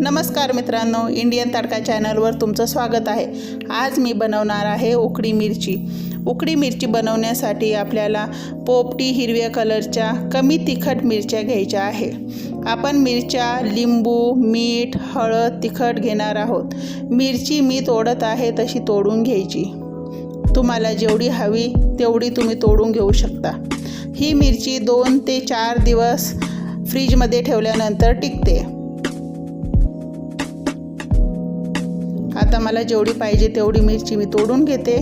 नमस्कार मित्रांनो इंडियन तडका चॅनलवर तुमचं स्वागत आहे. आज मी बनवणार आहे उकडी मिरची. उकडी मिरची बनवण्यासाठी आपल्याला पोपटी हिरव्या कलरच्या कमी तिखट मिरच्या घ्यायच्या आहे. आपण मिरच्या लिंबू मीठ हळद तिखट घेणार आहोत. मिरची मी तोडत आहे तशी तोडून घ्यायची. तुम्हाला जेवढी हवी तेवढी तुम्ही तोडून घेऊ शकता. ही मिरची दोन ते चार दिवस फ्रीजमध्ये ठेवल्यानंतर टिकते. आता मला जेवढी पाहिजे तेवढी मिरची मी तोडून घेते.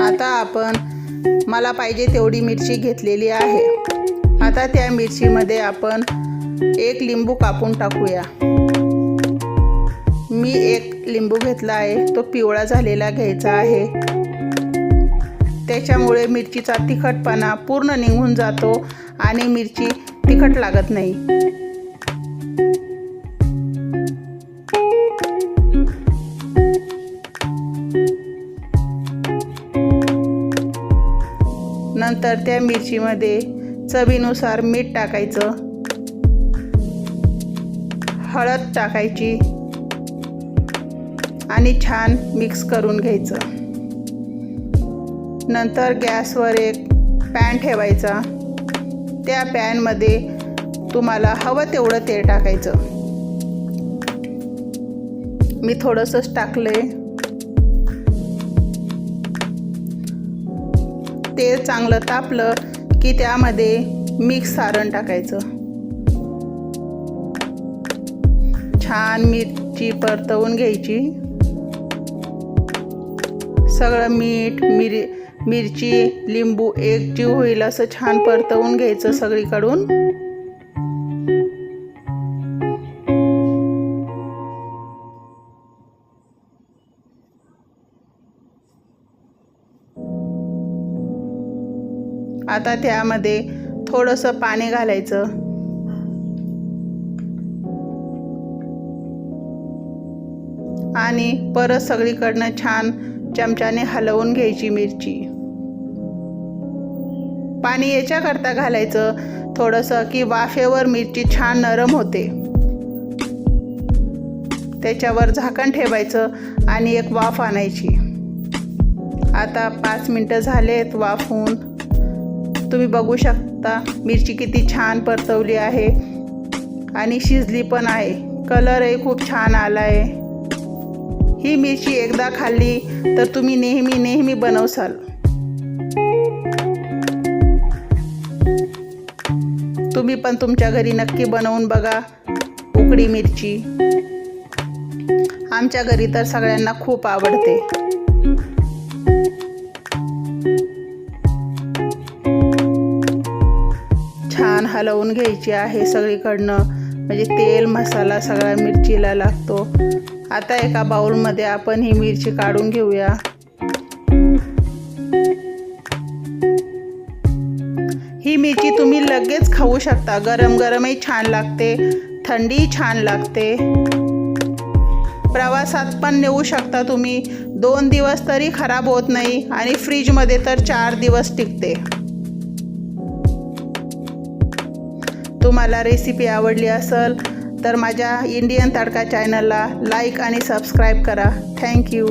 आता आपण मला पाहिजे तेवढी मिरची घेतलेली आहे. आता त्या मिरचीमध्ये आपण एक लिंबू कापून टाकूया. मी एक लिंबू घेतला आहे. तो पिवळा झालेला घ्यायचा आहे. त्याच्यामुळे मिरचीचा तिखटपणा पूर्ण निघून जातो आणि मिरची तिखट लागत नाही. नंतर त्या मिरचीमध्ये चवीनुसार मीठ टाकायचं. हळद टाकायची. आणि छान मिक्स करून घ्यायचं. नंतर गॅसवर एक पॅन ठेवायचा. त्या पॅनमध्ये तुम्हाला हवं तेवढं तेल टाकायचं. मी थोडंसंच टाकलंय. तेल चांगलं तापलं की त्यामध्ये मिक्स सारण टाकायचं. छान मिरची परतवून घ्यायची. सगळं मीठ मिर मिरची लिंबू एकजीव होईल असं छान परतवून घ्यायचं सगळीकडून. आता त्यामध्ये थोडंसं पाणी घालायचं. आणि परत सगळीकडनं छान चमच्याने हलवून घ्यायची मिरची. पाणी याच्याकरता घालायचं थोडंसं की वाफेवर मिरची छान नरम होते. त्याच्यावर झाकण ठेवायचं आणि एक वाफ आणायची. आता पाच मिनटं झालेत वाफून तुम्ही बघू शकता मिरची किती छान परतवली आहे. आणि शिजली पण आहे. कलरही खूप छान आला आहे ही मिरची एकदा खाल्ली तर तुम्ही नेहमी नेहमी बनवसाल. तुम्ही पण तुमच्या घरी नक्की बनवून बघा उकडी मिरची. आमच्या घरी तर सगळ्यांना खूप आवडते. छान हलवून घ्यायची आहे सगळीकडनं. म्हणजे तेल मसाला सगळा मिरचीला लागतो. आता एका बाउलमध्ये आपण ही मिरची काढून घेऊया. ही मिरची तुम्ही लगेच खाऊ शकता. गरम गरमही छान लागते थंडी छान लागते. प्रवासात पण नेऊ शकता तुम्ही. दोन दिवस तरी खराब होत नाही आणि फ्रीजमध्ये तर चार दिवस टिकते. तुम्हाला रेसिपी आवडली असेल तर माझ्या इंडियन तडका चॅनलला लाईक आणि सबस्क्राईब करा. थँक्यू